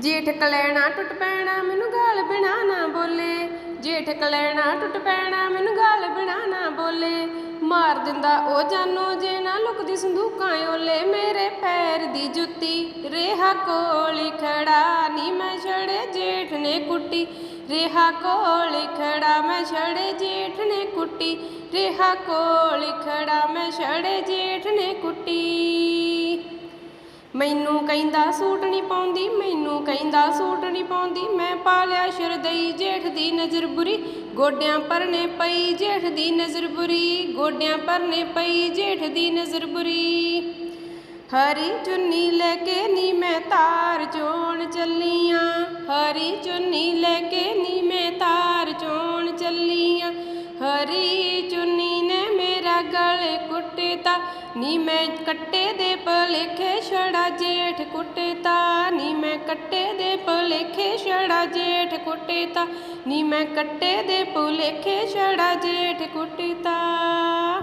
ਜੇਠ ਕਲੈਣਾ ਟੁੱਟ ਪੈਣਾ, ਮੈਨੂੰ ਗਾਲ ਬਿਨਾ ਨਾ ਬੋਲੇ। ਜੇਠ ਕਲੈਣਾ ਟੁੱਟ ਪੈਣਾ, ਮੈਨੂੰ ਗਾਲ ਬਿਨਾ ਨਾ ਬੋਲੇ। ਮਾਰ ਦਿੰਦਾ ਉਹ ਜਾਨੋ ਜੇ ਨਾ ਲੁਕਦੀ ਸੰਦੂਕਾਂ ਓਲੇ। ਮੇਰੇ ਪੈਰ ਦੀ ਜੁੱਤੀ ਰੇਹਾ ਕੋਲ ਖੜਾ ਨੀ, ਮੈਂ ਛੜੇ ਜੇਠ ਨੇ ਕੁੱਟੀ। ਰੇਹਾ ਕੋਲ ਖੜਾ, ਮੈਂ ਛੜੇ ਜੇਠ ਨੇ ਕੁੱਟੀ। ਰੇਹਾ ਕੋਲ ਖੜਾ, ਮੈਂ ਛੜੇ ਜੇਠ ਨੇ ਕੁੱਟੀ। ਮੈਨੂੰ ਕਹਿੰਦਾ ਸੂਟ ਨਹੀਂ ਪਾਉਂਦੀ, ਮੈਨੂੰ ਕਹਿੰਦਾ ਸੂਟ ਨਹੀਂ ਪਾਉਂਦੀ। ਮੈਂ ਪਾਲਿਆ ਸ਼ਰਦਈ ਜੇਠ ਦੀ ਨਜ਼ਰ ਬੁਰੀ, ਗੋਡਿਆਂ ਪਰਨੇ ਪਈ ਜੇਠ ਦੀ ਨਜ਼ਰ ਬੁਰੀ, ਗੋਡਿਆਂ ਪਰਨੇ ਪਈ ਜੇਠ ਦੀ ਨਜ਼ਰ ਬੁਰੀ। ਹਰੀ ਚੁੰਨੀ ਲੈ ਕੇ ਨੀ ਮੈਂ ਤਾਰ ਚੋਣ ਚੱਲੀਆਂ, ਹਰੀ ਚੁੰਨੀ ਲੈ ਕੇ ਨੀ ਮੈਂ ਤਾਰ ਚੋਣ ਚੱਲੀ ਮੇਰਾ ਗਲ ਕੁੱਟਤਾ। ਨੀ ਮੈਂ ਕੱਟੇ ਦੇ ਭਲੇਖੇ ਛੜਾ ਜੇਠ ਕੁੱਟਤਾ। ਨੀ ਮੈਂ ਕੱਟੇ ਦੇ ਭਲੇਖੇ ਛੜਾ ਜੇਠ ਕੁੱਟਤਾ। ਨੀ ਮੈਂ ਕੱਟੇ ਦੇ ਭੁਲੇਖੇ ਛੜਾ ਜੇਠ ਕੁੱਟਤਾ।